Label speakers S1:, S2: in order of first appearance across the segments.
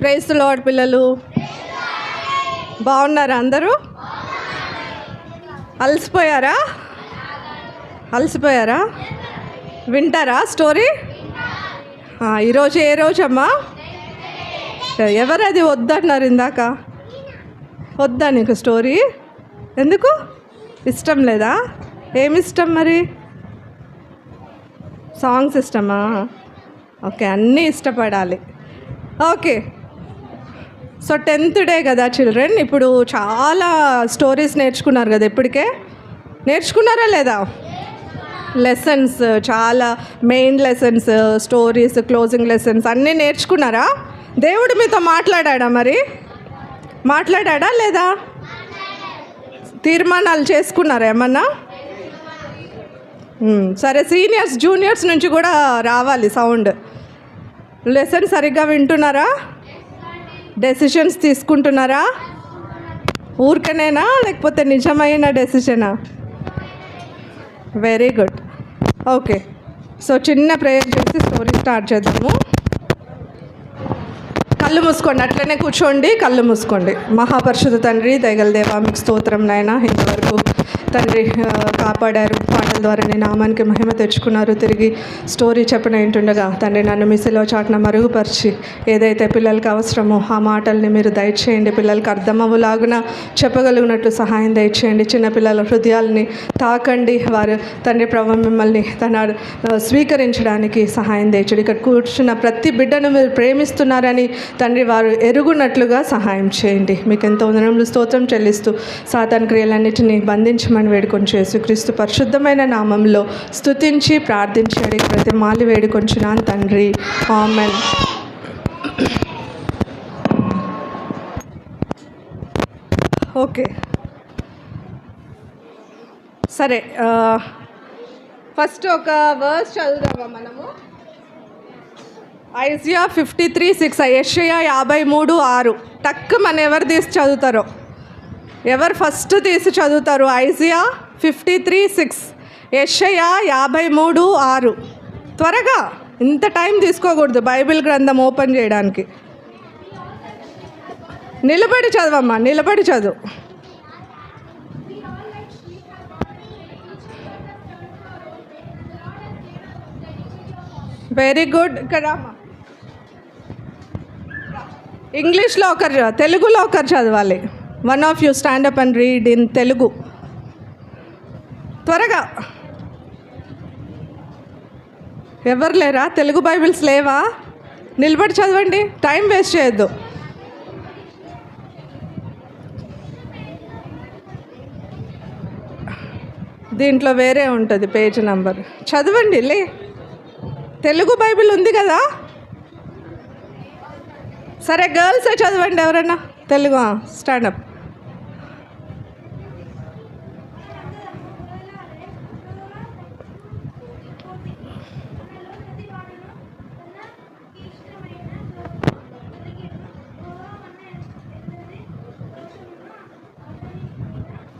S1: ప్రేస్తు lord పిల్లలు. బాగున్నారా అందరూ? అలసిపోయారా? అలసిపోయారా? వింటారా స్టోరీ? ఈరోజు ఏ రోజమ్మా? ఎవరది వద్దన్నారు ఇందాక? వద్దా నీకు స్టోరీ? ఎందుకు? ఇష్టం లేదా? ఏమి ఇష్టం మరి? సాంగ్స్ ఇష్టమా? ఓకే అన్నీ ఇష్టపడాలి. ఓకే. సో టెన్త్ డే కదా చిల్డ్రన్ ఇప్పుడు చాలా స్టోరీస్ నేర్చుకున్నారు కదా ఇప్పటికే? నేర్చుకున్నారా లేదా? లెసన్స్ చాలా main lessons stories closing lessons అన్నీ నేర్చుకున్నారా? దేవుడు మీతో మాట్లాడా మరి? మాట్లాడా లేదా? తీర్మానాలు చేసుకున్నారా ఏమన్నా? Hmm, సరే సీనియర్స్ జూనియర్స్ నుంచి కూడా రావాలి సౌండ్ లెసన్ సరిగ్గా వింటున్నారా? డెసిషన్స్ తీసుకుంటున్నారా? ఊరికనేనా? లేకపోతే నిజమైన డెసిషనా వెరీ గుడ్ ఓకే సో చిన్న ప్రేయర్ చేసి స్టోరీ స్టార్ట్ చేద్దాము. కళ్ళు మూసుకోండి. అట్లనే కూర్చోండి. కళ్ళు మూసుకోండి. మహాపరిషుద్ధ తండ్రి దయగల దేవా మీకు స్తోత్రం నాయన. ఇంతవరకు తండ్రి కాపాడారు. పాటల ద్వారా నీ నామానికి మహిమ తెచ్చుకున్నారు. తిరిగి స్టోరీ చెప్పిన ఏంటుండగా తండ్రి నన్ను మిసిలో చాటున మరుగుపరిచి ఏదైతే పిల్లలకి అవసరమో ఆ మాటల్ని మీరు దయచేయండి. పిల్లలకి అర్థమవులాగున చెప్పగలిగినట్లు సహాయం దయచేయండి. చిన్నపిల్లల హృదయాల్ని తాకండి. వారు తండ్రి ప్రభు మిమ్మల్ని తన స్వీకరించడానికి సహాయం దయచండి ఇక్కడ కూర్చున్న ప్రతి బిడ్డను మీరు ప్రేమిస్తున్నారని తండ్రి వారు ఎరుగునట్లుగా సహాయం చేయండి. మీకు ఎంతో వందనములు స్తోత్రం చెల్లిస్తూ సాతాన్ క్రియలన్నిటిని అనుగ్రహించమని వేడుకొని చేసు క్రీస్తు పరిశుద్ధమైన నామంలో స్తుతించి ప్రార్థించి అడిగి ప్రతి మాలి వేడుకొంచున్నాను తండ్రి. ఆమెన్. ఓకే. సరే ఫస్ట్ ఒక వర్స్ చదువుదామా మనము? ఐజియా ఫిఫ్టీ త్రీ సిక్స్ యషయా యాభై మూడు ఆరు. టక్ మన ఎవరు తీసి చదువుతారో? ఎవరు ఫస్ట్ తీసి చదువుతారు? ఐజియా ఫిఫ్టీ త్రీ సిక్స్ యషయా యాభై మూడు ఆరు. త్వరగా ఇంత టైం తీసుకోకూడదు బైబిల్ గ్రంథం ఓపెన్ చేయడానికి. నిలబడి చదవమ్మా నిలబడి చదువు. వెరీ గుడ్ ఇక్కడ ఇంగ్లీష్లో ఒకరు తెలుగులో ఒకరు చదవాలి. One of you stand up and read in Telugu త్వరగా. ఎవరు లేరా? తెలుగు బైబిల్స్ లేవా? నిలబడి చదవండి. టైం వేస్ట్ చేయొద్దు. దీంట్లో వేరే ఉంటుంది పేజ్ నంబర్. చదవండి లే. తెలుగు బైబిల్ ఉంది కదా? సరే గర్ల్సే చదవండి ఎవరైనా తెలుగు స్టాండప్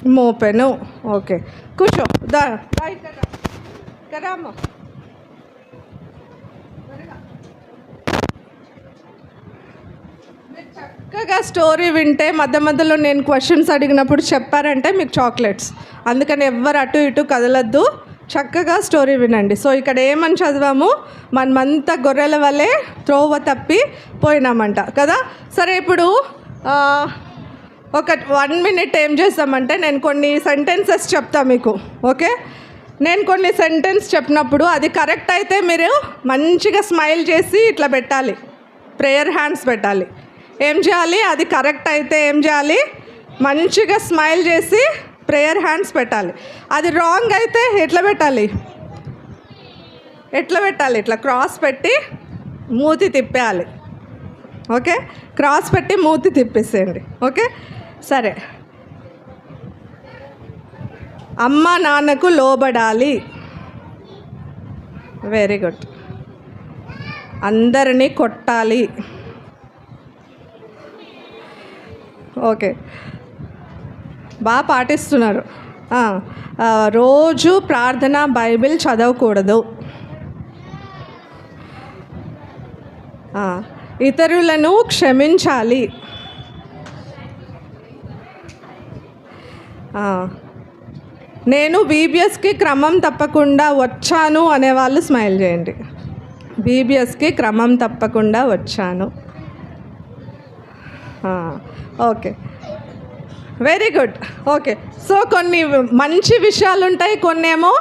S1: మోపెను. ఓకే. కూర్చో. దా దా ఇక్కడ చక్కగా స్టోరీ వింటే మధ్య మధ్యలో నేను క్వశ్చన్స్ అడిగినప్పుడు చెప్పారంటే మీకు చాక్లెట్స్ అందుకని ఎవ్వరు అటు ఇటు కదలద్దు. చక్కగా స్టోరీ వినండి. సో ఇక్కడ ఏమని చదివాము? మనమంతా గొర్రెల వల్లే త్రోవ తప్పి పోయినామంట. కదా? సరే ఇప్పుడు ఒక వన్ మినిట్ ఏం చేస్తామంటే నేను కొన్ని సెంటెన్సెస్ చెప్తా మీకు ఓకే నేను కొన్ని సెంటెన్స్ చెప్పినప్పుడు అది కరెక్ట్ అయితే మీరు మంచిగా స్మైల్ చేసి ఇట్లా పెట్టాలి. ప్రేయర్ హ్యాండ్స్ పెట్టాలి. ఏం చేయాలి? అది కరెక్ట్ అయితే ఏం చేయాలి? మంచిగా స్మైల్ చేసి ప్రేయర్ హ్యాండ్స్ పెట్టాలి. అది రాంగ్ అయితే ఎట్లా పెట్టాలి? ఎట్లా పెట్టాలి? ఇట్లా క్రాస్ పెట్టి మూతి తిప్పేయాలి. ఓకే క్రాస్ పెట్టి మూతి తిప్పేసేయండి. ఓకే సరే. అమ్మ నాన్నకు లోబడాలి. వెరీ గుడ్ అందరినీ కొట్టాలి. ఓకే బాగా పాటిస్తున్నారు. రోజు ప్రార్థన బైబిల్ చదవకూడదు. ఇతరులను క్షమించాలి. నేను బీబీఎస్కి క్రమం తప్పకుండా వచ్చాను అనేవాళ్ళు స్మైల్ చేయండి. బీబీఎస్కి క్రమం తప్పకుండా వచ్చాను. Okay. Very good okay. So కొన్ని మంచి విషయాలు ఉంటాయి కొన్ని ఏమో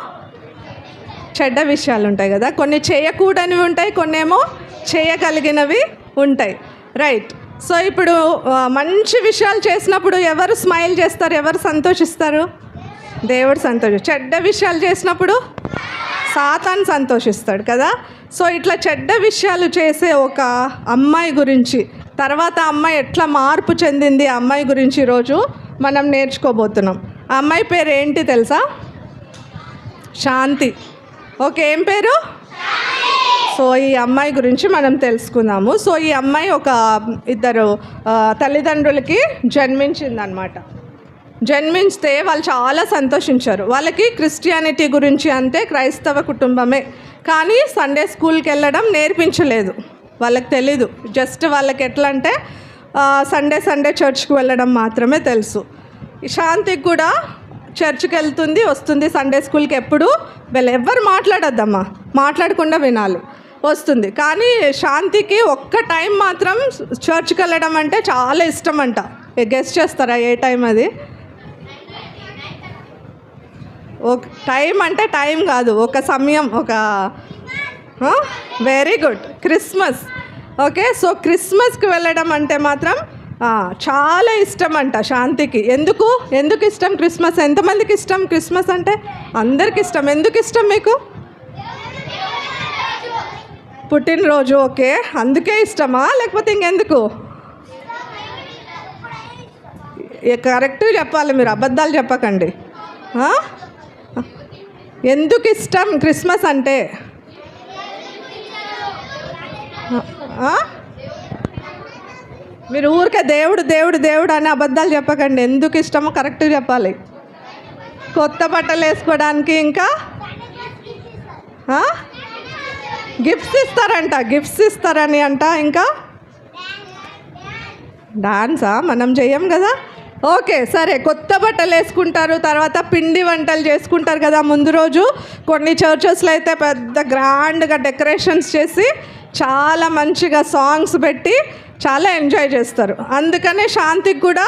S1: చెడ్డ విషయాలు ఉంటాయి కదా. కొన్ని చేయకూడనివి ఉంటాయి కొన్ని ఏమో చేయగలిగినవి ఉంటాయి. రైట్ సో ఇప్పుడు మంచి విషయాలు చేసినప్పుడు ఎవరు స్మైల్ చేస్తారు ఎవరు సంతోషిస్తారు? దేవుడు సంతోషం చెడ్డ విషయాలు చేసినప్పుడు సాతాన్ సంతోషిస్తాడు కదా? సో ఇట్లా చెడ్డ విషయాలు చేసే ఒక అమ్మాయి గురించి తర్వాత అమ్మాయి ఎట్లా మార్పు చెందింది ఆ అమ్మాయి గురించి ఈరోజు మనం నేర్చుకోబోతున్నాం. ఆ అమ్మాయి పేరు ఏంటి తెలుసా? శాంతి. ఓకే ఏం పేరు? సో ఈ అమ్మాయి గురించి మనం తెలుసుకుందాము. సో ఈ అమ్మాయి ఒక ఇద్దరు తల్లిదండ్రులకి జన్మించిందనమాట జన్మించితే వాళ్ళు చాలా సంతోషించారు. వాళ్ళకి క్రిస్టియానిటీ గురించి అంతే క్రైస్తవ కుటుంబమే. కానీ సండే స్కూల్కి వెళ్ళడం నేర్పించలేదు. వాళ్ళకి తెలీదు. జస్ట్ వాళ్ళకి ఎట్లా అంటే సండే సండే చర్చ్కి వెళ్ళడం మాత్రమే తెలుసు. శాంతికి కూడా చర్చ్కి వెళ్తుంది వస్తుంది సండే స్కూల్కి ఎప్పుడు. వెళ్ళ ఎవ్వరు మాట్లాడొద్దమ్మా. మాట్లాడకుండా వినాలి. వస్తుంది. కానీ శాంతికి ఒక్క టైం మాత్రం చర్చ్కి వెళ్ళడం అంటే చాలా ఇష్టం అంట. గెస్ట్ చేస్తారా ఏ టైం అది? ఒక టైం అంటే టైం కాదు ఒక సమయం ఒక very good Christmas okay so క్రిస్మస్కి వెళ్ళడం అంటే మాత్రం చాలా ఇష్టం అంట శాంతికి. ఎందుకు? ఎందుకు ఇష్టం క్రిస్మస్ ఎంతమందికి ఇష్టం క్రిస్మస్ అంటే? అందరికి ఇష్టం. ఎందుకు ఇష్టం మీకు? పుట్టినరోజు ఓకే? అందుకే ఇష్టమా? లేకపోతే ఇంకెందుకు? కరెక్ట్ చెప్పాలి మీరు అబద్ధాలు చెప్పకండి. ఎందుకు ఇష్టం క్రిస్మస్ అంటే? మీరు ఊరికే దేవుడు దేవుడు దేవుడు అని అబద్ధాలు చెప్పకండి. ఎందుకు ఇష్టమో కరెక్ట్గా చెప్పాలి. కొత్త బట్టలు వేసుకోవడానికి ఇంకా? గిఫ్ట్స్ ఇస్తారంట గిఫ్ట్స్ ఇస్తారని అంట ఇంకా? డాన్సా? మనం చేయం కదా? ఓకే సరే కొత్త బట్టలు వేసుకుంటారు తర్వాత పిండి వంటలు చేసుకుంటారు కదా ముందు రోజు. కొన్ని చర్చెస్లో అయితే పెద్ద గ్రాండ్గా డెకరేషన్స్ చేసి చాలా మంచిగా సాంగ్స్ పెట్టి చాలా ఎంజాయ్ చేస్తారు. అందుకనే శాంతికి కూడా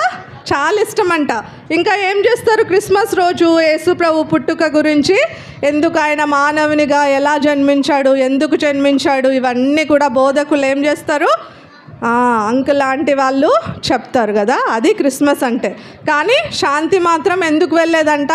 S1: చాలా ఇష్టం అంట ఇంకా ఏం చేస్తారు? క్రిస్మస్ రోజు యేసుప్రభు పుట్టుక గురించి ఎందుకు ఆయన మానవునిగా ఎలా జన్మించాడు? ఎందుకు జన్మించాడు? ఇవన్నీ కూడా బోధకులు ఏం చేస్తారు? అంకు లాంటి వాళ్ళు చెప్తారు కదా అది క్రిస్మస్ అంటే. కానీ శాంతి మాత్రం ఎందుకు వెళ్ళేదంట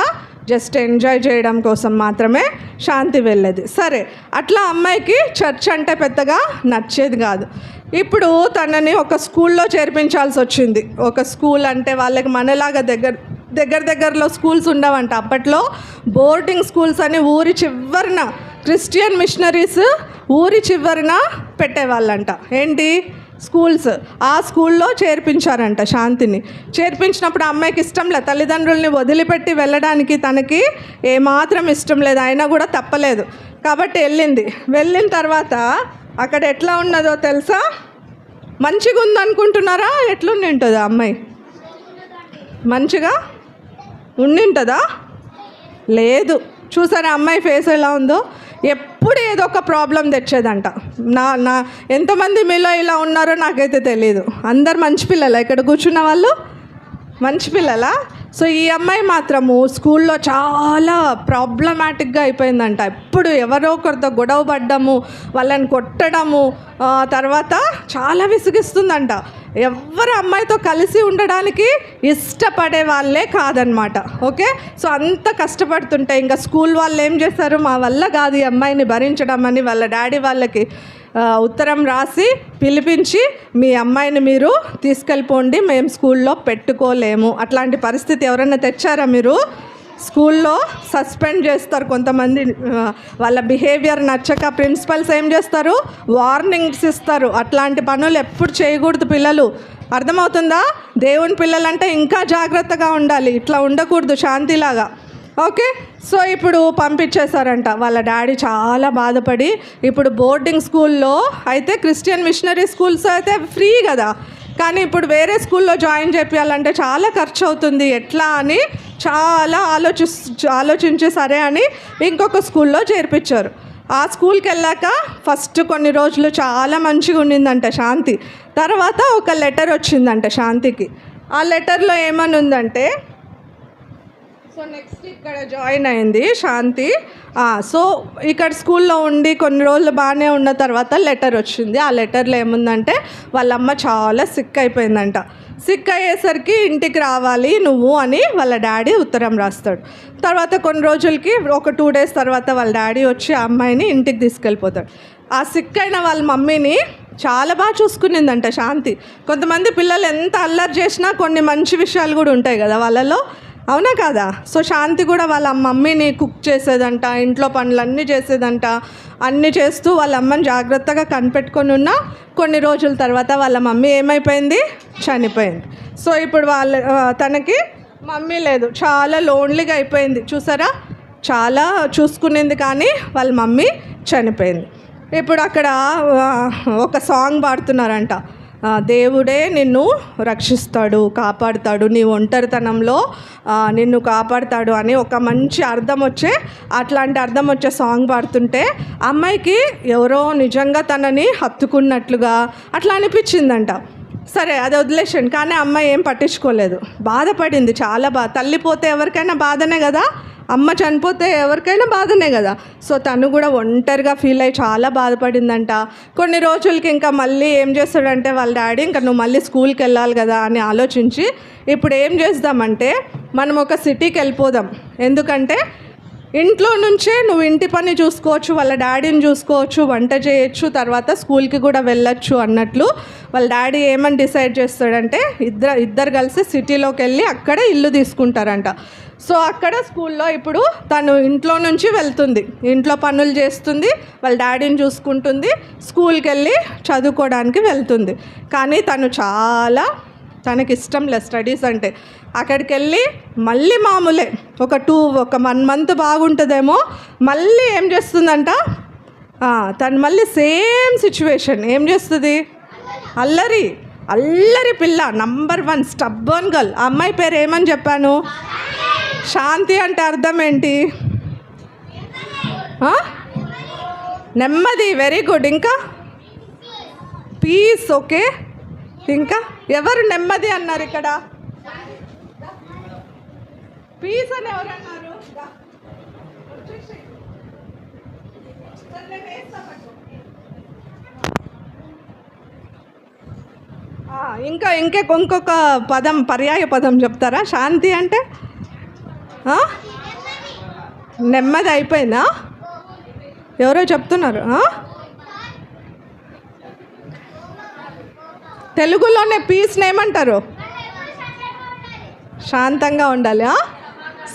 S1: జస్ట్ ఎంజాయ్ చేయడం కోసం మాత్రమే శాంతి వెళ్ళేది. సరే అట్లా అమ్మాయికి చర్చ్ అంటే పెద్దగా నచ్చేది కాదు. ఇప్పుడు తనని ఒక స్కూల్లో చేర్పించాల్సి వచ్చింది. ఒక స్కూల్ అంటే వాళ్ళకి మనలాగా దగ్గర దగ్గర దగ్గరలో స్కూల్స్ ఉండవంట. అప్పట్లో బోర్డింగ్ స్కూల్స్ అని ఊరి చివరిన క్రిస్టియన్ మిషనరీస్ ఊరి చివరిన పెట్టేవాళ్ళంట. ఏంటి? స్కూల్స్. ఆ స్కూల్లో చేర్పించారంట శాంతిని. చేర్పించినప్పుడు అమ్మాయికి ఇష్టం లేదు తల్లిదండ్రుల్ని వదిలిపెట్టి వెళ్ళడానికి తనకి ఏమాత్రం ఇష్టం లేదు అయినా కూడా తప్పలేదు. కాబట్టి వెళ్ళింది. వెళ్ళిన తర్వాత అక్కడ ఎట్లా ఉన్నదో తెలుసా? మంచిగా ఉందనుకుంటున్నారా? ఎట్లుండి ఉంటుంది ఆ అమ్మాయి? మంచిగా ఉండింటుందా? లేదు. చూసారా అమ్మాయి ఫేస్ ఎలా ఉందో? ఎప్పుడు ఏదో ఒక ప్రాబ్లం తెచ్చేదంట. నా నా ఎంతమంది మీలో ఇలా ఉన్నారో నాకైతే తెలియదు అందరు మంచి పిల్లలా? ఇక్కడ కూర్చున్న వాళ్ళు? మంచి పిల్లలా? సో ఈ అమ్మాయి మాత్రము స్కూల్లో చాలా ప్రాబ్లమాటిక్గా అయిపోయిందంట. ఎప్పుడు ఎవరో ఒకరితో గొడవ పడ్డము వాళ్ళని కొట్టడము తర్వాత చాలా విసిగిస్తుందంట. ఎవరు అమ్మాయితో కలిసి ఉండడానికి ఇష్టపడే వాళ్ళే కాదనమాట ఓకే? సో అంత కష్టపడుతుంటే ఇంకా స్కూల్ వాళ్ళు ఏం చేస్తారు మా వల్ల కాదు ఈ అమ్మాయిని భరించడం అని వాళ్ళ డాడీ వాళ్ళకి ఉత్తరం రాసి పిలిపించి మీ అమ్మాయిని మీరు తీసుకెళ్ళిపోండి మేము స్కూల్లో పెట్టుకోలేము. అట్లాంటి పరిస్థితి ఎవరైనా తెచ్చారా మీరు? స్కూల్లో సస్పెండ్ చేస్తారు కొంతమంది వాళ్ళ బిహేవియర్ నచ్చక ప్రిన్సిపల్స్ ఏం చేస్తారు? వార్నింగ్స్ ఇస్తారు. అట్లాంటి పనులు ఎప్పుడు చేయకూడదు పిల్లలు. అర్థమవుతుందా? దేవుని పిల్లలంటే ఇంకా జాగ్రత్తగా ఉండాలి. ఇట్లా ఉండకూడదు శాంతిలాగా. ఓకే? సో ఇప్పుడు పంపించేశారంట. వాళ్ళ డాడీ చాలా బాధపడి ఇప్పుడు బోర్డింగ్ స్కూల్లో అయితే క్రిస్టియన్ మిషనరీ స్కూల్స్ అయితే ఫ్రీ కదా. కానీ ఇప్పుడు వేరే స్కూల్లో జాయిన్ చేపించాలంటే చాలా ఖర్చు అవుతుంది ఎట్లా అని చాలా ఆలోచి ఆలోచించి సరే అని ఇంకొక స్కూల్లో చేర్పించారు. ఆ స్కూల్కి వెళ్ళాక ఫస్ట్ కొన్ని రోజులు చాలా మంచిగా ఉండిందంట శాంతి. తర్వాత ఒక లెటర్ వచ్చిందంట శాంతికి. ఆ లెటర్లో ఏమని ఉందంటే సో నెక్స్ట్ ఇక్కడ జాయిన్ అయింది శాంతి. సో ఇక్కడ స్కూల్లో ఉండి కొన్ని రోజులు బాగానే ఉన్న తర్వాత లెటర్ వచ్చింది. ఆ లెటర్లో ఏముందంటే వాళ్ళ అమ్మ చాలా సిక్ అయిపోయిందంట. సిక్ అయ్యేసరికి ఇంటికి రావాలి నువ్వు అని వాళ్ళ డాడీ ఉత్తరం రాస్తాడు. తర్వాత కొన్ని రోజులకి ఒక టూ డేస్ తర్వాత వాళ్ళ డాడీ వచ్చి ఆ అమ్మాయిని ఇంటికి తీసుకెళ్ళిపోతాడు. ఆ సిక్ అయిన వాళ్ళ మమ్మీని చాలా బాగా చూసుకునిందంట శాంతి. కొంతమంది పిల్లలు ఎంత అల్లరి చేసినా కొన్ని మంచి విషయాలు కూడా ఉంటాయి కదా వాళ్ళలో. అవునా కాదా? సో శాంతి కూడా వాళ్ళ మమ్మీని కుక్ చేసేదంట ఇంట్లో పనులన్నీ చేసేదంట. అన్నీ చేస్తూ వాళ్ళ అమ్మని జాగ్రత్తగా కనిపెట్టుకొని ఉన్న కొన్ని రోజుల తర్వాత వాళ్ళ మమ్మీ ఏమైపోయింది? చనిపోయింది. సో ఇప్పుడు వాళ్ళ తనకి మమ్మీ లేదు. చాలా లోన్లీగా అయిపోయింది. చూసారా? చాలా చూసుకునేది కానీ వాళ్ళ మమ్మీ చనిపోయింది. ఇప్పుడు అక్కడ ఒక సాంగ్ పాడుతున్నారంట. దేవుడే నిన్ను రక్షిస్తాడు కాపాడుతాడు. నీ ఒంటరితనంలో నిన్ను కాపాడుతాడు అని ఒక మంచి అర్థం వచ్చే అట్లాంటి అర్థం వచ్చే సాంగ్ పాడుతుంటే అమ్మాయికి ఎవరో నిజంగా తనని హత్తుకున్నట్లుగా అట్లా అనిపించిందంట. సరే అది వదిలేసాను కానీ అమ్మాయి ఏం పట్టించుకోలేదు. బాధపడింది చాలా బాధ తల్లి పోతే ఎవరికైనా బాధనే కదా? అమ్మ చనిపోతే ఎవరికైనా బాధనే కదా? సో తను కూడా ఒంటరిగా ఫీల్ అయ్యి చాలా బాధపడిందంట. కొన్ని రోజులకి ఇంకా మళ్ళీ ఏం చేస్తాడంటే వాళ్ళ డాడీ ఇంకా నువ్వు మళ్ళీ స్కూల్కి వెళ్ళాలి కదా అని ఆలోచించి ఇప్పుడు ఏం చేద్దామంటే మనం ఒక సిటీకి వెళ్ళిపోదాం. ఎందుకంటే ఇంట్లో నుంచే నువ్వు ఇంటి పని చూసుకోవచ్చు వాళ్ళ డాడీని చూసుకోవచ్చు వంట చేయొచ్చు తర్వాత స్కూల్కి కూడా వెళ్ళొచ్చు అన్నట్లు వాళ్ళ డాడీ ఏమని డిసైడ్ చేస్తాడంటే ఇద్దరు ఇద్దరు కలిసి సిటీలోకి వెళ్ళి అక్కడే ఇల్లు తీసుకుంటారంట. సో అక్కడ స్కూల్లో ఇప్పుడు తను ఇంట్లో నుంచి వెళ్తుంది. ఇంట్లో పనులు చేస్తుంది వాళ్ళ డాడీని చూసుకుంటుంది స్కూల్కి వెళ్ళి చదువుకోవడానికి వెళ్తుంది. కానీ తను చాలా తనకి ఇష్టం స్టడీస్ అంటే. అక్కడికి వెళ్ళి మళ్ళీ మామూలే ఒక టూ ఒక వన్ మంత్ బాగుంటుందేమో మళ్ళీ ఏం చేస్తుందంట? తను మళ్ళీ సేమ్ సిచ్యువేషన్. ఏం చేస్తుంది? అల్లరి అల్లరి పిల్ల నంబర్ వన్ స్టబ్బర్న్ గర్ల్. ఆ అమ్మాయి పేరు ఏమని చెప్పాను? శాంతి అంటే అర్థం ఏంటి? నెమ్మది వెరీ గుడ్. ఇంకా? Peace okay? ఇంకా ఎవరు నెమ్మది అన్నారు ఇక్కడ? పీస్ అని ఎవరు అన్నారు? ఇంకా ఇంకే ఇంకొక పదం పర్యాయ పదం చెప్తారా? శాంతి అంటే? నెమ్మది అయిపోయిందా? ఎవరో చెప్తున్నారు తెలుగులోనే పీస్ని ఏమంటారు శాంతంగా ఉండాలి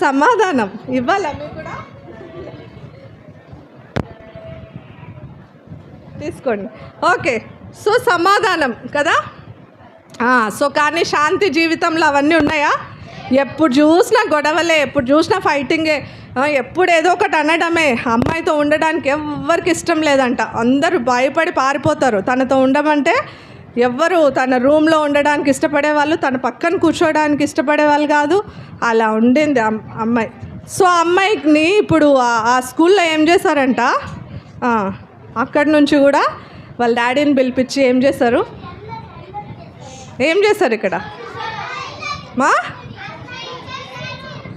S1: సమాధానం. ఇవ్వాలా మీకు కూడా? తీసుకోండి. ఓకే సో సమాధానం కదా? సో కానీ శాంతి జీవితంలో అవన్నీ ఉన్నాయా? ఎప్పుడు చూసినా గొడవలే ఎప్పుడు చూసినా ఫైటింగే ఎప్పుడు ఏదో ఒకటి అనడమే. అమ్మాయితో ఉండడానికి ఎవ్వరికి ఇష్టం లేదంట. అందరూ భయపడి పారిపోతారు. తనతో ఉండమంటే ఎవ్వరు తన రూమ్లో ఉండడానికి ఇష్టపడే వాళ్ళు తన పక్కన కూర్చోవడానికి ఇష్టపడే వాళ్ళు కాదు. అలా ఉండింది అమ్- అమ్మాయి. సో ఆ అమ్మాయిని ఇప్పుడు ఆ- స్కూల్లో ఏం చేశారంట? అక్కడి నుంచి కూడా వాళ్ళ డాడీని పిలిపించి ఏం చేశారు? ఏం చేశారు ఇక్కడ? మా?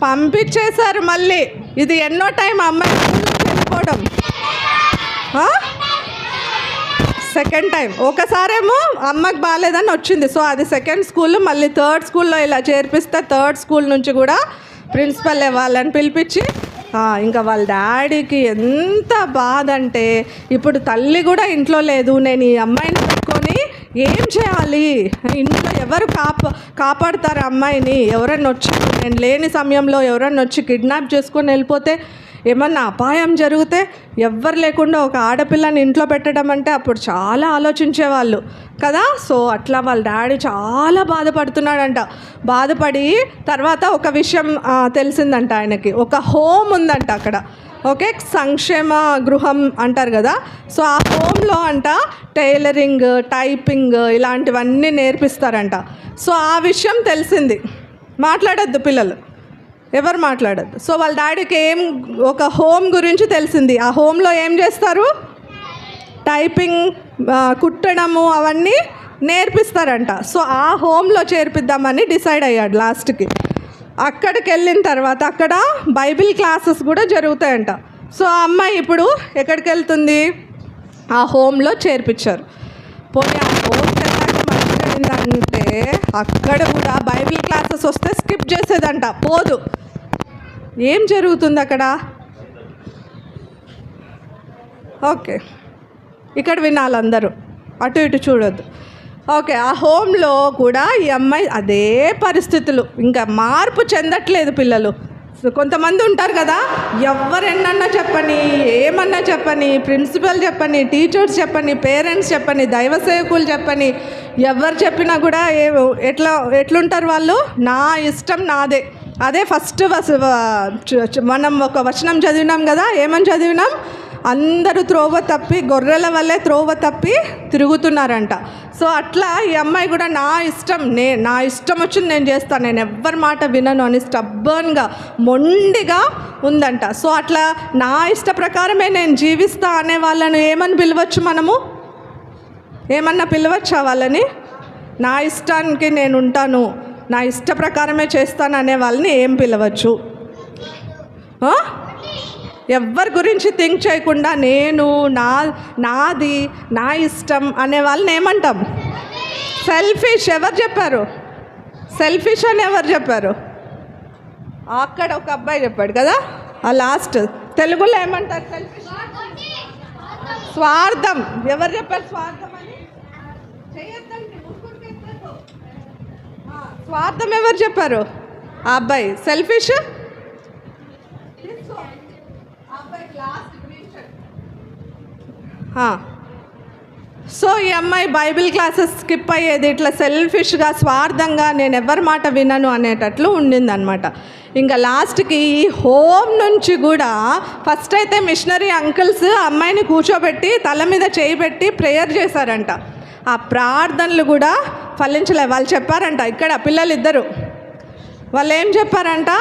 S1: పంపించేశారు మళ్ళీ. ఇది ఎన్నో టైం అమ్మాయి వెళ్ళిపోవడం సెకండ్ టైం ఒకసారేమో అమ్మకి బాగాలేదని వచ్చింది. సో అది సెకండ్ స్కూల్ మళ్ళీ థర్డ్ స్కూల్లో ఇలా చేర్పిస్తే థర్డ్ స్కూల్ నుంచి కూడా ప్రిన్సిపల్ వాళ్ళని పిలిపించి ఇంకా వాళ్ళ డాడీకి ఎంత బాధ అంటే ఇప్పుడు తల్లి కూడా ఇంట్లో లేదు. నేను ఈ అమ్మాయిని పెట్టుకొని ఏం చేయాలి? ఇంట్లో ఎవరు కాప కాపాడుతారు అమ్మాయిని? ఎవరన్నా వచ్చి నేను లేని సమయంలో ఎవరన్నా వచ్చి కిడ్నాప్ చేసుకొని వెళ్ళిపోతే ఏమన్నా అపాయం జరిగితే ఎవ్వరు లేకుండా ఒక ఆడపిల్లని ఇంట్లో పెట్టడం అంటే అప్పుడు చాలా ఆలోచించేవాళ్ళు. కదా? సో అట్లా వాళ్ళ డాడీ చాలా బాధపడుతున్నాడంట. బాధపడి తర్వాత ఒక విషయం తెలిసిందంట ఆయనకి. ఒక హోమ్ ఉందంట అక్కడ. ఓకే? సంక్షేమ గృహం అంటారు కదా? సో ఆ హోమ్లో అంట టైలరింగ్ టైపింగ్ ఇలాంటివన్నీ నేర్పిస్తారంట. సో ఆ విషయం తెలిసింది. మాట్లాడొద్దు పిల్లలు. ఎవరు మాట్లాడద్దు. సో వాళ్ళ డాడీకి ఏం ఒక హోమ్ గురించి తెలిసింది. ఆ హోమ్లో ఏం చేస్తారు? టైపింగ్ కుట్టడము అవన్నీ నేర్పిస్తారంట. సో ఆ హోమ్లో చేర్పిద్దామని డిసైడ్ అయ్యాడు లాస్ట్కి. అక్కడికి వెళ్ళిన తర్వాత అక్కడ బైబిల్ క్లాసెస్ కూడా జరుగుతాయంట. సో ఆ అమ్మాయి ఇప్పుడు ఎక్కడికి వెళ్తుంది ఆ హోమ్లో చేర్పించారు. పోనీ ఆ హోమ్కి వెళ్ళాక మంచిగా ఏంటంటే అక్కడ కూడా బైబిల్ క్లాసెస్ వస్తే స్కిప్ చేసేదంట. పోదు. ఏం జరుగుతుంది అక్కడ? ఓకే. ఇక్కడ వినాలి అందరూ. అటు ఇటు చూడొద్దు. ఓకే ఆ హోమ్లో కూడా ఈ అమ్మాయి అదే పరిస్థితులు. ఇంకా మార్పు చెందట్లేదు పిల్లలు. కొంతమంది ఉంటారు కదా ఎవరెన్నన్నా చెప్పని ఏమన్నా చెప్పని ప్రిన్సిపల్ చెప్పని టీచర్స్ చెప్పని పేరెంట్స్ చెప్పని దైవ సేవకులు చెప్పని ఎవరు చెప్పినా కూడా ఏ ఎట్లా ఎట్లుంటారు వాళ్ళు? నా ఇష్టం నాదే. అదే ఫస్ట్ వస మనం ఒక వచనం చదివినాం కదా ఏమని చదివినాం? అందరూ త్రోవ తప్పి గొర్రెల వల్లే త్రోవ తప్పి తిరుగుతున్నారంట. సో అట్లా ఈ అమ్మాయి కూడా నా ఇష్టం నే నా ఇష్టం వచ్చింది నేను చేస్తాను నేను ఎవ్వరి మాట వినను అని స్టబ్బర్న్గా మొండిగా ఉందంట. సో అట్లా నా ఇష్ట ప్రకారమే నేను జీవిస్తా అనే వాళ్ళని ఏమని పిలవచ్చు మనము? ఏమన్నా పిలవచ్చా వాళ్ళని? నా ఇష్టానికి నేను ఉంటాను. నా ఇష్ట ప్రకారమే చేస్తాను అనే వాళ్ళని ఏం పిలవచ్చు? ఆ? ఎవ్వరి గురించి థింక్ చేయకుండా నేను నా నాది నా ఇష్టం అనే వాళ్ళని ఏమంటాం? సెల్ఫిష్ ఎవరు చెప్పారు? సెల్ఫిష్ అని ఎవరు చెప్పారు? అక్కడ ఒక అబ్బాయి చెప్పాడు కదా ఆ లాస్ట్ తెలుగులో ఏమంటారు సెల్ఫిష్ స్వార్థం. ఎవరు చెప్పారు స్వార్థం అని. ఆ, స్వార్థం ఎవరు చెప్పారు? ఆ అబ్బాయి సెల్ఫిష్ సో ఈ అమ్మాయి బైబిల్ క్లాసెస్ స్కిప్ అయ్యేది ఇట్లా సెల్ఫిష్గా స్వార్థంగా నేను ఎవరి మాట వినను అనేటట్లు ఉండిందనమాట ఇంకా లాస్ట్కి ఈ హోమ్ నుంచి కూడా ఫస్ట్ అయితే మిషనరీ అంకుల్స్ అమ్మాయిని కూర్చోబెట్టి తల మీద చేయి పెట్టి ప్రేయర్ చేశారంట. ఆ ప్రార్థనలు కూడా ఫలించలే వాళ్ళు చెప్పారంట ఇక్కడ పిల్లలు ఇద్దరు వాళ్ళు ఏం చెప్పారంట?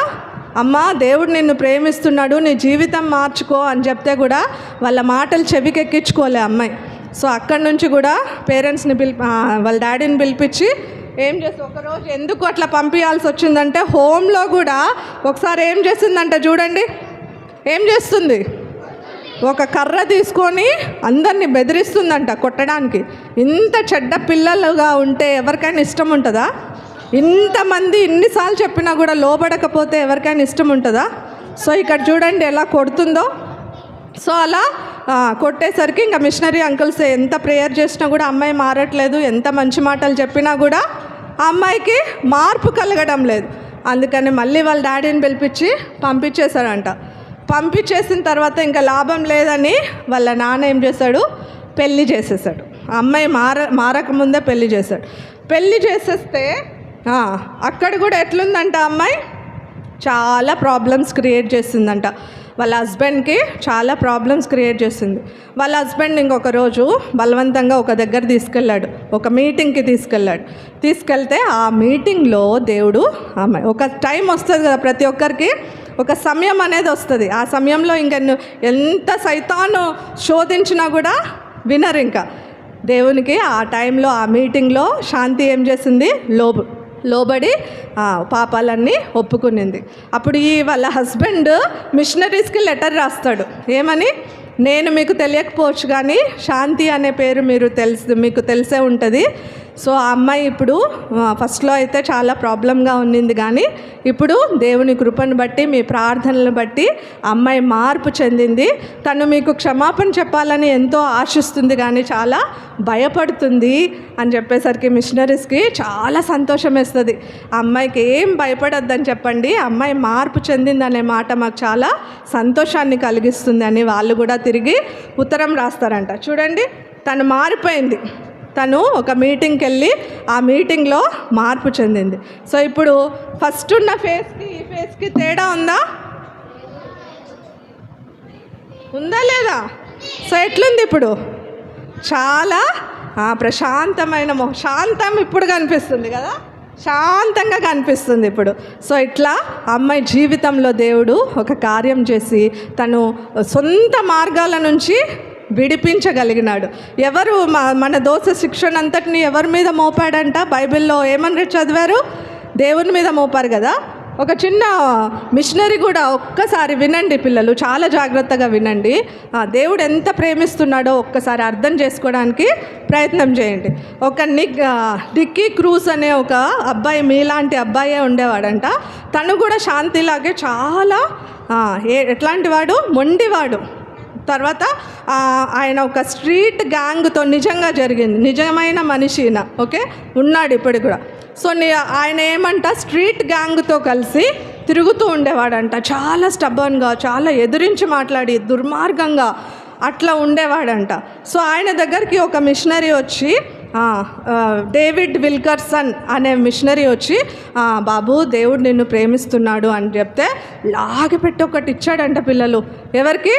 S1: అమ్మా దేవుడు నిన్ను ప్రేమిస్తున్నాడు నీ జీవితం మార్చుకో అని చెప్తే కూడా వాళ్ళ మాటలు చెవికెక్కించుకోలే అమ్మాయి. సో అక్కడి నుంచి కూడా పేరెంట్స్ని పిలిపి వాళ్ళ డాడీని పిలిపించి ఏం చేసి ఒకరోజు ఎందుకు అట్లా పంపించాల్సి వచ్చిందంటే హోమ్లో కూడా ఒకసారి ఏం చేసిందంట చూడండి. ఏం చేస్తుంది? ఒక కర్ర తీసుకొని అందరినీ బెదిరిస్తుందంట కొట్టడానికి. ఇంత చెడ్డ పిల్లలుగా ఉంటే ఎవరికైనా ఇష్టం ఉంటుందా? ఇంతమంది ఇన్నిసార్లు చెప్పినా కూడా లోబడకపోతే ఎవరికైనా ఇష్టం ఉంటుందా? సో ఇక్కడ చూడండి ఎలా కొడుతుందో. సో అలా కొట్టేసరికి ఇంకా మిషనరీ అంకుల్స్ ఎంత ప్రేయర్ చేసినా కూడా అమ్మాయి మారట్లేదు ఎంత మంచి మాటలు చెప్పినా కూడా ఆ అమ్మాయికి మార్పు కలగడం లేదు. అందుకని మళ్ళీ వాళ్ళ డాడీని పిలిపించి పంపించేశాడంట పంపించేసిన తర్వాత ఇంకా లాభం లేదని వాళ్ళ నాన్న ఏం చేశాడు? పెళ్ళి చేసేసాడు. ఆ అమ్మాయి మార మారకముందే పెళ్ళి చేశాడు. పెళ్ళి చేసేస్తే అక్కడ కూడా ఎట్లుందంట అమ్మాయి? చాలా ప్రాబ్లమ్స్ క్రియేట్ చేసిందంట వాళ్ళ హస్బెండ్కి చాలా ప్రాబ్లమ్స్ క్రియేట్ చేసింది వాళ్ళ హస్బెండ్ ఇంకొక రోజు బలవంతంగా ఒక దగ్గర తీసుకెళ్ళాడు. ఒక మీటింగ్కి తీసుకెళ్ళాడు. తీసుకెళ్తే ఆ మీటింగ్లో దేవుడు ఆమె ఒక టైం వస్తుంది కదా ప్రతి ఒక్కరికి? ఒక సమయం అనేది వస్తుంది. ఆ సమయంలో ఇంక ను- ఎంత సైతాను శోధించినా కూడా వినరు ఇంకా. దేవునికి ఆ టైంలో ఆ మీటింగ్లో శాంతి ఏం చేసింది? లోబు లోబడి పాపాలన్నీ ఒప్పుకునింది. అప్పుడు ఈ వాళ్ళ హస్బెండ్ మిషనరీస్కి లెటర్ రాస్తాడు. ఏమని? నేను మీకు తెలియకపోవచ్చు కానీ శాంతి అనే పేరు మీరు తెలుసు మీకు తెలిసే ఉంటుంది. సో ఆ అమ్మాయి ఇప్పుడు ఫస్ట్లో అయితే చాలా ప్రాబ్లంగా ఉండింది కానీ ఇప్పుడు దేవుని కృపను బట్టి మీ ప్రార్థనలు బట్టి అమ్మాయి మార్పు చెందింది. తను మీకు క్షమాపణ చెప్పాలని ఎంతో ఆశిస్తుంది కానీ చాలా భయపడుతుంది అని చెప్పేసరికి మిషనరీస్కి చాలా సంతోషం వేస్తుంది. ఆ అమ్మాయికి ఏం భయపడొద్దని చెప్పండి అమ్మాయి మార్పు చెందిందనే మాట మాకు చాలా సంతోషాన్ని కలిగిస్తుంది అని వాళ్ళు కూడా తిరిగి ఉత్తరం రాస్తారంట. చూడండి తను మారిపోయింది. తను ఒక మీటింగ్కి వెళ్ళి ఆ మీటింగ్లో మార్పు చెందింది. సో ఇప్పుడు ఫస్ట్ ఉన్న ఫేస్కి ఈ ఫేస్కి తేడా ఉందా? ఉందా లేదా? సో ఎట్లుంది ఇప్పుడు? చాలా ప్రశాంతమైన మొహం శాంతం ఇప్పుడు కనిపిస్తుంది కదా? శాంతంగా కనిపిస్తుంది ఇప్పుడు. సో ఇట్లా అమ్మాయి జీవితంలో దేవుడు ఒక కార్యం చేసి తను సొంత మార్గాల నుంచి విడిపించగలిగినాడు. ఎవరు మ- మన దోష శిక్షణ అంతటిని ఎవరి మీద మోపాడంట? బైబిల్లో ఏమని చదివారు? దేవుని మీద మోపారు కదా. ఒక చిన్న మిషనరీ కూడా ఒక్కసారి వినండి పిల్లలు చాలా జాగ్రత్తగా వినండి. దేవుడు ఎంత ప్రేమిస్తున్నాడో ఒక్కసారి అర్థం చేసుకోవడానికి ప్రయత్నం చేయండి. ఒక నిక్ డిక్కీ క్రూజ్ అనే ఒక అబ్బాయి మీలాంటి అబ్బాయే ఉండేవాడంట. తను కూడా శాంతిలాగే చాలా ఏ ఎట్లాంటి వాడు? మొండివాడు. తర్వాత ఆయన ఒక స్ట్రీట్ గ్యాంగ్తో నిజంగా జరిగింది. నిజమైన మనిషిన ఓకే? ఉన్నాడు ఇప్పుడు కూడా. సో నీ ఆయన ఏమంట స్ట్రీట్ గ్యాంగ్తో కలిసి తిరుగుతూ ఉండేవాడంట. చాలా స్టబన్గా చాలా ఎదిరించి మాట్లాడి దుర్మార్గంగా అట్లా ఉండేవాడంట. సో ఆయన దగ్గరికి ఒక మిషనరీ వచ్చి డేవిడ్ విల్కర్సన్ అనే మిషనరీ వచ్చి బాబు దేవుడు నిన్ను ప్రేమిస్తున్నాడు అని చెప్తే లాగిపెట్టి ఒకటి ఇచ్చాడంట పిల్లలు. ఎవరికి?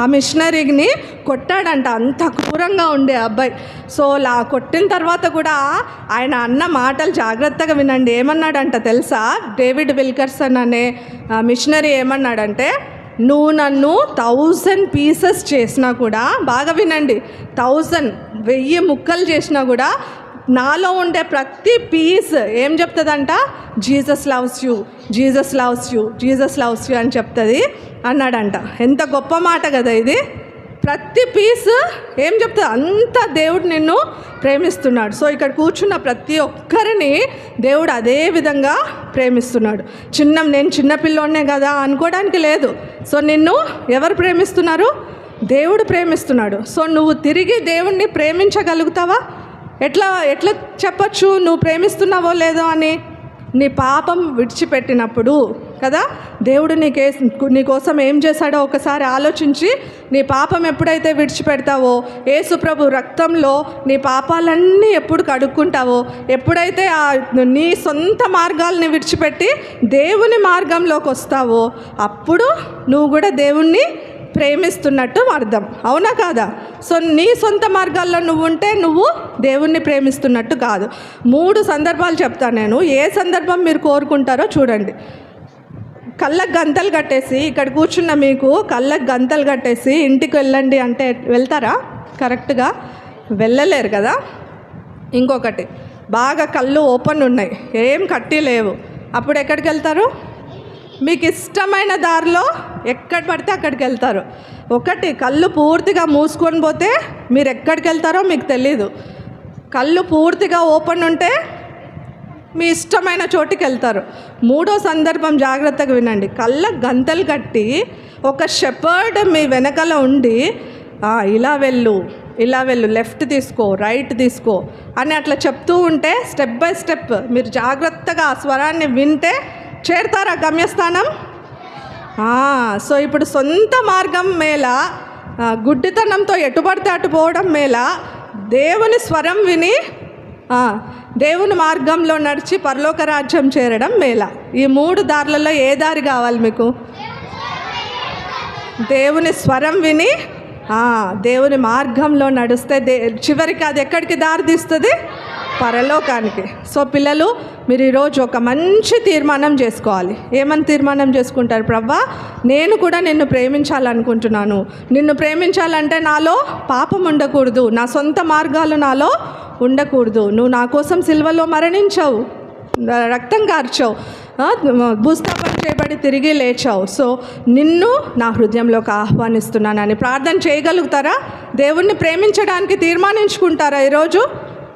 S1: ఆ మిషనరీని కొట్టాడంట. అంత క్రూరంగా ఉండే అబ్బాయి. సో లా కొట్టిన తర్వాత కూడా ఆయన అన్న మాటలు జాగ్రత్తగా వినండి. ఏమన్నాడంట తెలుసా? డేవిడ్ విల్కర్సన్ అనే ఆ, మిషనరీ ఏమన్నాడంటే నువ్వు నన్ను థౌజండ్ పీసెస్ చేసినా కూడా బాగా వినండి. థౌజండ్ వెయ్యి ముక్కలు చేసినా కూడా నాలో ఉండే ప్రతి పీస్ ఏం చెప్తుందంట? Jesus loves you Jesus loves you Jesus loves you అని చెప్తుంది అన్నాడంట. ఎంత గొప్ప మాట కదా ఇది. ప్రతి పీస్ ఏం చెప్తుంది? అంత దేవుడు నిన్ను ప్రేమిస్తున్నాడు. సో ఇక్కడ కూర్చున్న ప్రతి ఒక్కరిని దేవుడు అదే విధంగా ప్రేమిస్తున్నాడు. చిన్న నేను చిన్నపిల్లోనే కదా అనుకోవడానికి లేదు. సో నిన్ను ఎవరు ప్రేమిస్తున్నారు? దేవుడు ప్రేమిస్తున్నాడు. సో నువ్వు తిరిగి దేవుణ్ణి ప్రేమించగలుగుతావా? ఎట్లా ఎట్లా చెప్పచ్చు? నువ్వు ప్రేమిస్తున్నావో లేదో అని నీ పాపం విడిచిపెట్టినప్పుడు కదా దేవుడు నీకే నీకోసం ఏం చేశాడో ఒకసారి ఆలోచించి నీ పాపం ఎప్పుడైతే విడిచిపెడతావో ఏసుప్రభు రక్తంలో నీ పాపాలన్నీ ఎప్పుడు కడుక్కుంటావో ఎప్పుడైతే ఆ నీ సొంత మార్గాల్ని విడిచిపెట్టి దేవుని మార్గంలోకి వస్తావో అప్పుడు నువ్వు కూడా దేవుణ్ణి ప్రేమిస్తున్నట్టు అర్థం. అవునా కాదా? సో నీ సొంత మార్గాల్లో నువ్వు ఉంటే నువ్వు దేవుణ్ణి ప్రేమిస్తున్నట్టు కాదు. మూడు సందర్భాలు చెప్తాను నేను. ఏ సందర్భం మీరు కోరుకుంటారో చూడండి. కళ్ళకు గంతలు కట్టేసి ఇక్కడ కూర్చున్న మీకు కళ్ళకు గంతలు కట్టేసి ఇంటికి వెళ్ళండి అంటే వెళ్తారా? కరెక్ట్గా? వెళ్ళలేరు కదా? ఇంకొకటి బాగా కళ్ళు ఓపెన్ ఉన్నాయి. ఏం కట్టి లేవు అప్పుడు ఎక్కడికి వెళ్తారు? మీకు ఇష్టమైన దారిలో ఎక్కడ పడితే అక్కడికి వెళ్తారు. ఒకటి కళ్ళు పూర్తిగా మూసుకొని పోతే మీరు ఎక్కడికి వెళ్తారో మీకు తెలీదు. కళ్ళు పూర్తిగా ఓపెన్ ఉంటే మీ ఇష్టమైన చోటుకి వెళ్తారు. మూడో సందర్భం జాగ్రత్తగా వినండి. కళ్ళ గంతలు కట్టి ఒక షెపర్డ్ మీ వెనకాల ఉండి ఇలా వెళ్ళు ఇలా వెళ్ళు లెఫ్ట్ తీసుకో రైట్ తీసుకో అని అట్లా చెప్తూ ఉంటే స్టెప్ బై స్టెప్ మీరు జాగ్రత్తగా ఆ స్వరాన్ని వింటే చేరుతారా గమ్యస్థానం? సో ఇప్పుడు సొంత మార్గం మేళ గుడ్డితనంతో ఎటుపడితే అటు పోవడం మేళ దేవుని స్వరం విని దేవుని మార్గంలో నడిచి పరలోక రాజ్యం చేరడం మేళ. ఈ మూడు దారులలో ఏ దారి కావాలి మీకు? దేవుని స్వరం విని దేవుని మార్గంలో నడిస్తే దే చివరికి అది ఎక్కడికి దారి తీస్తుంది? పరలోకానికి. సో పిల్లలు మీరు ఈరోజు ఒక మంచి తీర్మానం చేసుకోవాలి. ఏమని తీర్మానం చేసుకుంటారు ప్రవ్వా? నేను కూడా నిన్ను ప్రేమించాలనుకుంటున్నాను. నిన్ను ప్రేమించాలంటే నాలో పాపం ఉండకూడదు. నా సొంత మార్గాలు నాలో ఉండకూడదు. నువ్వు నా కోసం సిల్వలో మరణించావు. రక్తం కార్చావు. భూస్థాపన చేయబడి తిరిగి లేచావు. సో నిన్ను నా హృదయంలోకి ఆహ్వానిస్తున్నానని ప్రార్థన చేయగలుగుతారా? దేవుణ్ణి ప్రేమించడానికి తీర్మానించుకుంటారా ఈరోజు?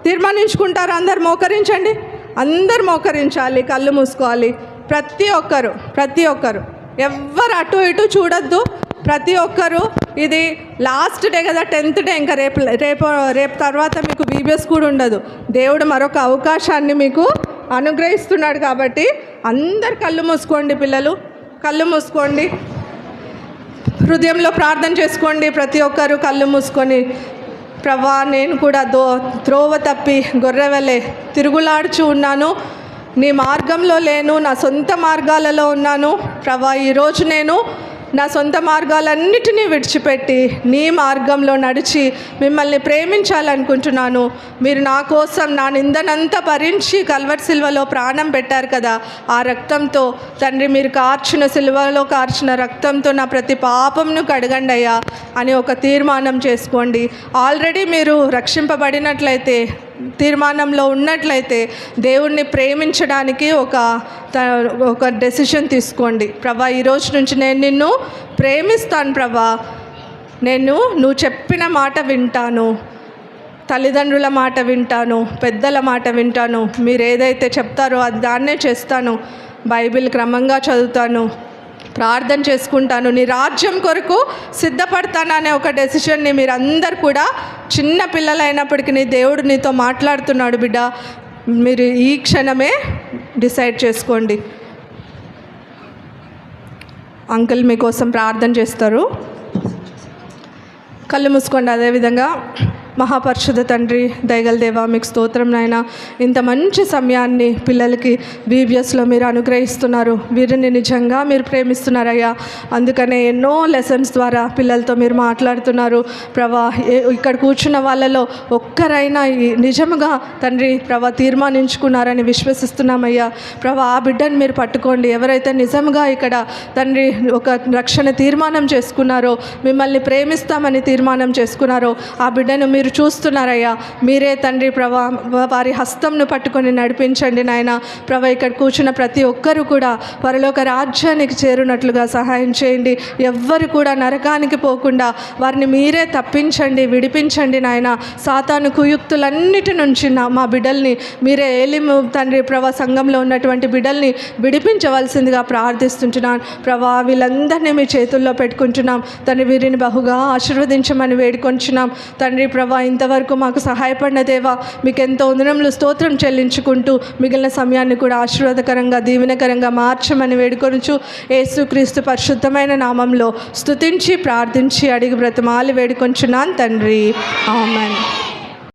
S1: తీర్మానించుకుంటారు. అందరు మోకరించండి. అందరు మోకరించాలి. కళ్ళు మూసుకోవాలి. ప్రతి ఒక్కరు ప్రతి ఒక్కరు. ఎవ్వరు అటు ఇటు చూడొద్దు. ప్రతి ఒక్కరు ఇది లాస్ట్ డే కదా టెన్త్ డే ఇంకా రేపు రేపు రేపు తర్వాత మీకు బీబీఎస్ కూడా ఉండదు. దేవుడు మరొక అవకాశాన్ని మీకు అనుగ్రహిస్తున్నాడు కాబట్టి అందరు కళ్ళు మూసుకోండి పిల్లలు. కళ్ళు మూసుకోండి. హృదయంలో ప్రార్థన చేసుకోండి. ప్రతి ఒక్కరు కళ్ళు మూసుకొని ప్రభా నేను కూడా దో త్రోవ తప్పి గొర్రెవలే తిరుగులాడుచు ఉన్నాను. నీ మార్గంలో లేను నా సొంత మార్గాలలో ఉన్నాను. ప్రభా ఈరోజు నేను నా సొంత మార్గాలన్నిటినీ విడిచిపెట్టి నీ మార్గంలో నడిచి మిమ్మల్ని ప్రేమించాలనుకుంటున్నాను. మీరు నా కోసం నా నిందనంతా భరించి కల్వర్ సిల్వలో ప్రాణం పెట్టారు కదా ఆ రక్తంతో. తండ్రి మీరు కార్చిన సిల్వలో కార్చిన రక్తంతో నా ప్రతి పాపంను కడగండి అయ్యా అని ఒక తీర్మానం చేసుకోండి. ఆల్రెడీ మీరు రక్షింపబడినట్లయితే తీర్మానంలో ఉన్నట్లయితే దేవుణ్ణి ప్రేమించడానికి ఒక ఒక డెసిషన్ తీసుకోండి. ప్రభా ఈరోజు నుంచి నేను నిన్ను ప్రేమిస్తాను ప్రభా. నేను నువ్వు చెప్పిన మాట వింటాను. తల్లిదండ్రుల మాట వింటాను. పెద్దల మాట వింటాను. మీరు ఏదైతే చెప్తారో అది దాన్నే చేస్తాను. బైబిల్ క్రమంగా చదువుతాను. ప్రార్థన చేసుకుంటాను. నీ రాజ్యం కొరకు సిద్ధపడతాననే ఒక డెసిషన్ని మీరందరు కూడా చిన్న పిల్లలైనప్పటికీ నీ దేవుడు నీతో మాట్లాడుతున్నాడు బిడ్డ. మీరు ఈ క్షణమే డిసైడ్ చేసుకోండి. అంకుల్ మీకోసం ప్రార్థన చేస్తారు. కళ్ళు మూసుకోండి. అదేవిధంగా మహాపరిషుద్ధ తండ్రి దయగల దేవా మీకు స్తోత్రం నాయన. ఇంత మంచి సమయాన్ని పిల్లలకి బీబీఎస్లో మీరు అనుగ్రహిస్తున్నారు. వీరిని నిజంగా మీరు ప్రేమిస్తున్నారయ్యా. అందుకనే ఎన్నో లెసన్స్ ద్వారా పిల్లలతో మీరు మాట్లాడుతున్నారు. ప్రభా ఇక్కడ కూర్చున్న వాళ్ళలో ఒక్కరైనా నిజముగా తండ్రి ప్రభా తీర్మానించుకున్నారని విశ్వసిస్తున్నామయ్యా. ప్రభా ఆ బిడ్డను మీరు పట్టుకోండి. ఎవరైతే నిజంగా ఇక్కడ తండ్రి ఒక రక్షణ తీర్మానం చేసుకున్నారో మిమ్మల్ని ప్రేమిస్తామని తీర్మానం చేసుకున్నారో ఆ బిడ్డను మీరు చూస్తున్నారయ్యా. మీరే తండ్రి ప్రభా వారి హస్తంను పట్టుకొని నడిపించండి నాయన. ప్రభా ఇక్కడ కూర్చున్న ప్రతి ఒక్కరు కూడా పరలోక రాజ్యానికి చేరునట్లుగా సహాయం చేయండి. ఎవ్వరు కూడా నరకానికి పోకుండా వారిని మీరే తప్పించండి విడిపించండి నాయన. సాతాను కుయుక్తులన్నిటి నుంచి నా మా బిడ్డల్ని మీరే ఏలిము తండ్రి ప్రభా సంఘంలో ఉన్నటువంటి బిడ్డల్ని విడిపించవలసిందిగా ప్రార్థిస్తుంటున్నాను. ప్రభా వీళ్ళందరినీ మీ చేతుల్లో పెట్టుకుంటున్నాం. తండ్రి వీరిని బహుగా ఆశీర్వదించమని వేడుకొంచున్నాం. తండ్రి ప్రభా ఇంతవరకు మాకు సహాయపడిన దేవా మీకు ఎంతో ఉందరంలో స్తోత్రం చెల్లించుకుంటూ మిగిలిన సమయాన్ని కూడా ఆశీర్వాదకరంగా దీవెనకరంగా మార్చమని వేడుకొనుచు యేసుక్రీస్తు పరిశుద్ధమైన నామంలో స్తుతించి ప్రార్థించి అడిగి బ్రతమాలి వేడుకొంచున్నాను తండ్రి. ఆమెన్.